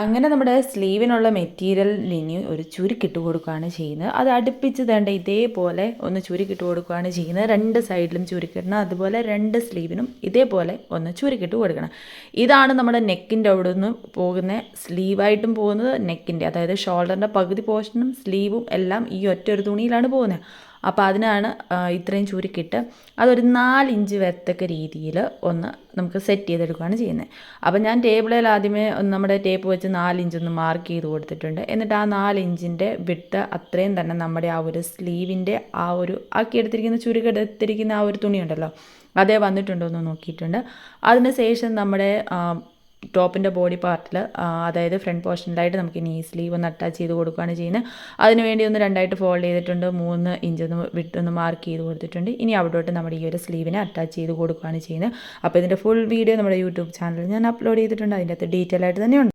അങ്ങനെ നമ്മുടെ സ്ലീവിനുള്ള മെറ്റീരിയലിന് ഒരു ചുരുക്കിട്ട് കൊടുക്കുകയാണ് ചെയ്യുന്നത്. അത് അടുപ്പിച്ച് തേണ്ട ഇതേപോലെ ഒന്ന് ചുരുക്കിട്ട് കൊടുക്കുകയാണ് ചെയ്യുന്നത്. രണ്ട് സൈഡിലും ചുരുക്കിടണം. അതുപോലെ രണ്ട് സ്ലീവിനും ഇതേപോലെ ഒന്ന് ചുരുക്കിട്ട് കൊടുക്കണം. ഇതാണ് നമ്മുടെ നെക്കിന്റെ അവിടെ നിന്ന് പോകുന്ന സ്ലീവായിട്ടും പോകുന്നത് നെക്കിന്റെ അതായത് ഷോൾഡറിന്റെ പകുതി പോർഷനും സ്ലീവും എല്ലാം ഈ ഒറ്റ ഒരു തുണിയിലാണ് പോകുന്നത്. അപ്പോൾ അതിനാണ് ഇത്രയും ചുരുക്കിയിട്ട് അതൊരു നാലിഞ്ച് വരത്തക്ക രീതിയിൽ ഒന്ന് നമുക്ക് സെറ്റ് ചെയ്തെടുക്കുകയാണ് ചെയ്യുന്നത്. അപ്പോൾ ഞാൻ ടേബിളിൽ ആദ്യമേ നമ്മുടെ ടേപ്പ് വെച്ച് നാലിഞ്ച് ഒന്ന് മാർക്ക് ചെയ്ത് കൊടുത്തിട്ടുണ്ട്. എന്നിട്ട് ആ നാലിഞ്ചിന്റെ വിട്ട് അത്രയും തന്നെ നമ്മുടെ ആ ഒരു സ്ലീവിന്റെ ആ ഒരു ആക്കിയെടുത്തിരിക്കുന്ന ചുരുക്കെടുത്തിരിക്കുന്ന ആ ഒരു തുണിയുണ്ടല്ലോ അതേ വന്നിട്ടുണ്ടോ എന്ന് നോക്കിയിട്ടുണ്ട്. അതിന് ശേഷം നമ്മുടെ ടോപ്പിന്റെ ബോഡി പാർട്ടിൽ അതായത് ഫ്രണ്ട് പോർഷനിലായിട്ട് നമുക്ക് നീ സ്ലീവ് ഒന്ന് അറ്റാച്ച് ചെയ്ത് കൊടുക്കുകയാണ് ചെയ്യുന്നത്. അതിനുവേണ്ടി ഒന്ന് രണ്ടായിട്ട് ഫോൾഡ് ചെയ്തിട്ടുണ്ട്. മൂന്ന് ഇഞ്ച് ഒന്ന് വിട്ടൊന്ന് മാർക്ക് ചെയ്ത് കൊടുത്തിട്ടുണ്ട്. ഇനി അവിടോട്ട് നമ്മുടെ ഈ ഒരു സ്ലീവിനെ അറ്റാച്ച് ചെയ്ത് കൊടുക്കുകയാണ് ചെയ്യുന്നത്. അപ്പോൾ ഇതിന്റെ ഫുൾ വീഡിയോ നമ്മുടെ യൂട്യൂബ് ചാനലിൽ ഞാൻ അപ്ലോഡ് ചെയ്തിട്ടുണ്ട്. അതിന്റെ അകത്ത് ഡീറ്റെയിൽ ആയിട്ട് തന്നെയുണ്ട്